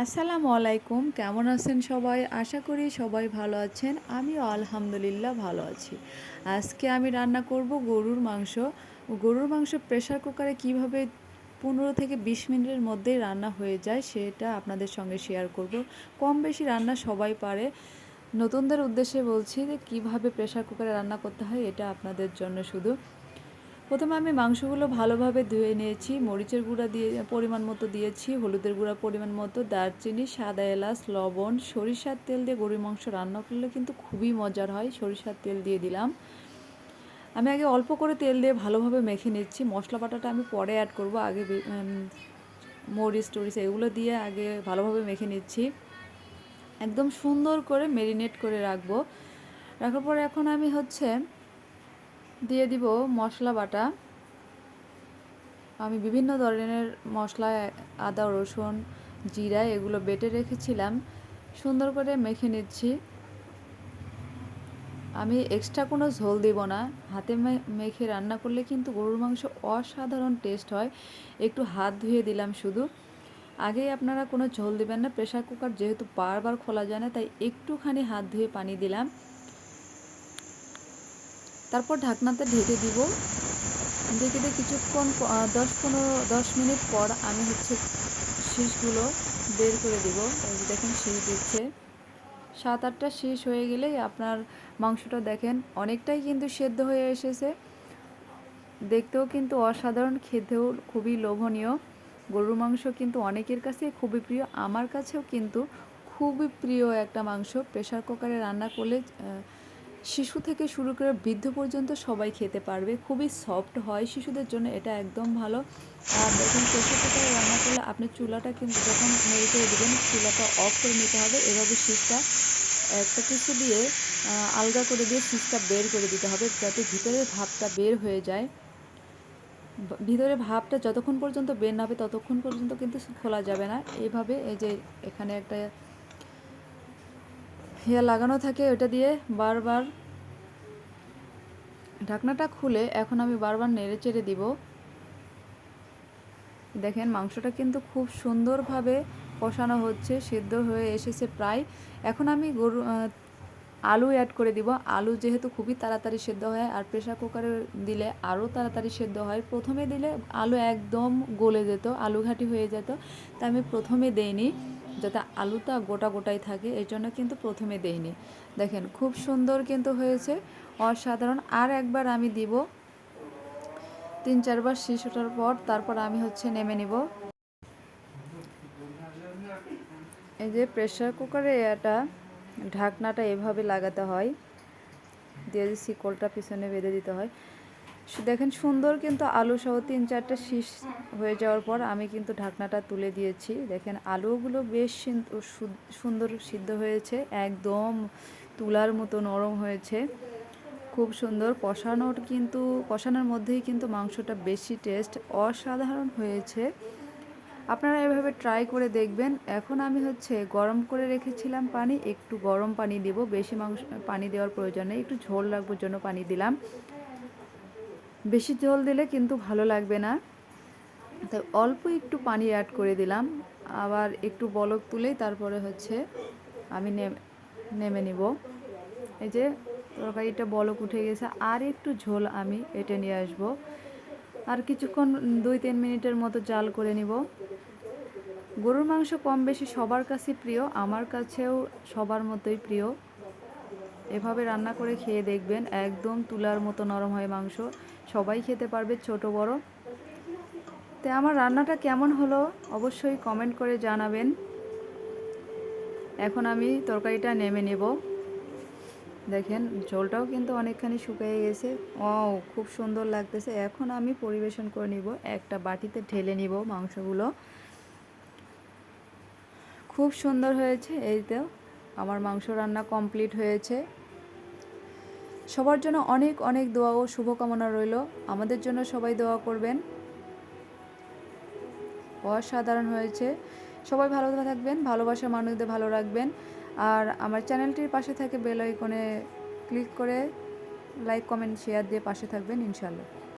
আসসালামু আলাইকুম, কেমন আছেন সবাই? আশা করি সবাই ভালো আছেন, আমিও আলহামদুলিল্লাহ ভালো আছি। আজকে আমি রান্না করব গরুর মাংস। গরুর মাংস প্রেশার কুকারে কীভাবে পনেরো থেকে বিশ মিনিটের মধ্যেই রান্না হয়ে যায় সেটা আপনাদের সঙ্গে শেয়ার করব। কম বেশি রান্না সবাই পারে। নতুনদের উদ্দেশ্যে বলছি যে কীভাবে প্রেশার কুকারে রান্না করতে হয় এটা আপনাদের জন্য শুধু। প্রথমে আমি মাংসগুলো ভালোভাবে ধুয়ে নিয়েছি, মরিচের গুঁড়া দিয়ে, পরিমাণ মতো দিয়েছি, হলুদের গুঁড়া পরিমাণ মতো, দারচিনি, সাদা এলাচ, লবণ, সরিষার তেল দিয়ে গরুর মাংস রান্না করলে কিন্তু খুবই মজার হয়, সরিষার তেল দিয়ে দিলাম। আমি আগে অল্প করে তেল দিয়ে ভালোভাবে মেখে নিচ্ছি, মশলা বাটাটা আমি পরে অ্যাড করব, আগে মরিচ টরিচ এগুলো দিয়ে আগে ভালোভাবে মেখে নিচ্ছি। একদম সুন্দর করে মেরিনেট করে রাখব। রাখার পরে এখন আমি হচ্ছে দিয়ে দিব মশলা বাটা। আমি বিভিন্ন ধরনের মশলা, আদা, রসুন, জিরা এগুলো বেটে রেখেছিলাম। সুন্দর করে মেখে নিচ্ছি। আমি এক্সট্রা কোনো ঝোল দেব না। হাতে মেখে রান্না করলে কিন্তু গরুর মাংস অসাধারণ টেস্ট হয়। একটু হাত ধুয়ে দিলাম শুধু। আগেই আপনারা কোনো ঝোল দেবেন না। প্রেশার কুকার যেহেতু বারবার খোলা যায় না, তাই একটুখানি হাত ধুয়ে পানি দিলাম। তারপর ঢাকনাতে ঢেকে দিব। ঢেকে দিয়ে কিছুক্ষণ দশ পনেরো, দশ মিনিট পর আমি হচ্ছে শীষগুলো বের করে দিব। দেখেন শীষ দিচ্ছে। সাত আটটা শীষ হয়ে গেলেই আপনার মাংসটা দেখেন অনেকটাই কিন্তু সেদ্ধ হয়ে এসেছে। দেখতেও কিন্তু অসাধারণ, খেতেও খুবই লোভনীয়। গরুর মাংস কিন্তু অনেকের কাছে খুবই প্রিয়। আমার কাছেও কিন্তু খুবই প্রিয় একটা মাংস। প্রেশার কুকারে রান্না করলে শিশু থেকে শুরু করে বৃদ্ধ পর্যন্ত সবাই খেতে পারবে। খুবই সফট হয় শিশুদের জন্য, এটা একদম ভালো। আর দেখুন প্রেশার কুকারে রান্না করলে আপনি চুলাটা কিন্তু যখন করে দেবেন, চুলাটা অফ করে নিতে হবে। এভাবে শীষটা একটা কিছু দিয়ে আলগা করে দিয়ে শীষটা বের করে দিতে হবে, যাতে ভিতরের ভাবটা বের হয়ে যায়। ভিতরে ভাবটা যতক্ষণ পর্যন্ত বের না হবে, ততক্ষণ পর্যন্ত কিন্তু খোলা যাবে না। এইভাবে এই যে এখানে একটা হেয়া লাগানো থাকে, ওটা দিয়ে বারবার ঢাকনাটা খুলে এখন আমি বারবার নেড়ে চেড়ে দিব। দেখেন, মাংসটা কিন্তু খুব সুন্দরভাবে কষানো হচ্ছে, সিদ্ধ হয়ে এসেছে প্রায়। এখন আমি গরু আলু অ্যাড করে দিব। আলু যেহেতু খুবই তাড়াতাড়ি সেদ্ধ হয় আর প্রেশার কুকারে দিলে আরও তাড়াতাড়ি সেদ্ধ হয়। প্রথমে দিলে আলু একদম গলে যেত আলু ঘাটি হয়ে যেত। তা আমি প্রথমে দেইনি। যাতে আলুটা গোটা গোটাই থাকে এই জন্য কিন্তু প্রথমে দেইনি। দেখেন, খুব সুন্দর কিন্তু হয়েছে, অসাধারণ। আর একবার আমি দিব, তিন চারবার শিশুটার পর, তারপর আমি হচ্ছে নেমে নিব। এই যে প্রেশার কুকারে এটা ঢাকনাটা এভাবে লাগাতে হয়, দিয়ে যে শিকলটা পিছনে বেঁধে দিতে হয়। দেখেন সুন্দর কিন্তু আলু সহ তিন চারটে শীষ হয়ে যাওয়ার পর আমি কিন্তু ঢাকনাটা তুলে দিয়েছি। দেখেন আলুগুলো বেশ সুন্দর সিদ্ধ হয়েছে, একদম তুলার মতো নরম হয়েছে। খুব সুন্দর কষানোর কিন্তু, কষানোর মধ্যেই কিন্তু মাংসটা বেশি টেস্ট অসাধারণ হয়েছে। আপনারা এভাবে ট্রাই করে দেখবেন। এখন আমি হচ্ছে গরম করে রেখেছিলাম পানি, একটু গরম পানি দেব, বেশি মাংস পানি দেওয়ার প্রয়োজন নেই, একটু ঝোল রাখবার জন্য পানি দিলাম। বেশি জল দিলে কিন্তু ভালো লাগবে না। তাই অল্প একটু পানি অ্যাড করে দিলাম। আবার একটু বলক তুলেই তারপরে হচ্ছে আমি নেমে নিব। এই যে তরকারিটা বলক উঠে গেছে, আর একটু ঝোল আমি এটে নিয়ে আসব। আর কিছুক্ষণ দুই তিন মিনিটের মতো জাল করে নিব। গরুর মাংস কম বেশি সবার কাছে প্রিয়, আমার কাছেও সবার মতোই প্রিয়। এভাবে রান্না করে খেয়ে দেখবেন, একদম তুলার মতো নরম হয় মাংস। সবাই খেতে পারবে, ছোট, বড়। তো আমার রান্নাটা কেমন হলো অবশ্যই কমেন্ট করে জানাবেন। এখন আমি তরকারিটা নেমে নেব। দেখেন ঝোলটাও কিন্তু অনেকখানি শুকিয়ে গেছে। ও খুব সুন্দর লাগতেছে। এখন আমি পরিবেশন করে নিব। একটা বাটিতে ঢেলে নিব মাংসগুলো। খুব সুন্দর হয়েছে। এই তো, আমার মাংস রান্না কমপ্লিট হয়েছে। সবার জন্য অনেক অনেক দোয়া ও শুভকামনা রইল। আমাদের জন্য সবাই দোয়া করবেন। অসাধারণ হয়েছে। সবাই ভালো থাকবেন ভালোবাসার মানুষদের ভালো রাখবেন। আর আমার চ্যানেলটির পাশে থাকে বেল আইকনে ক্লিক করে লাইক, কমেন্ট, শেয়ার দিয়ে পাশে থাকবেন ইনশাল্লাহ